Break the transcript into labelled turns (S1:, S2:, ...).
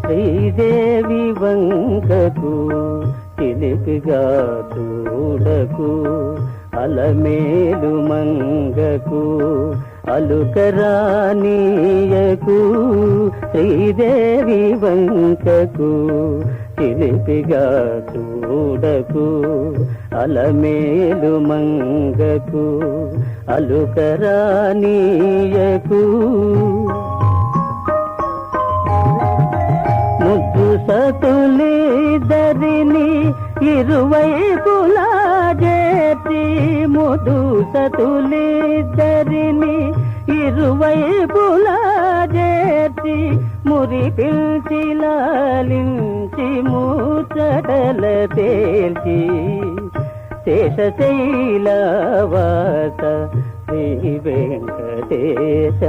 S1: శ్రీదేవి వంకకు చిలిపిగా చూడకు అలమేలు మంగకు అలుకరానీయకు శ్రీదేవి వంకకు చిలిపిగా చూడకు అలమేలు మంగకు అలుకరానీయకు ముద్దు సతులిద్దరిని ఇరువైపులా చేర్చి ముద్దు సతులిద్దరిని ఇరువైపులా చేర్చి మురి పిలిచి లాలించి మూచటల తేల్చి శేషశైలవాస శ్రీ వెంకటేశ.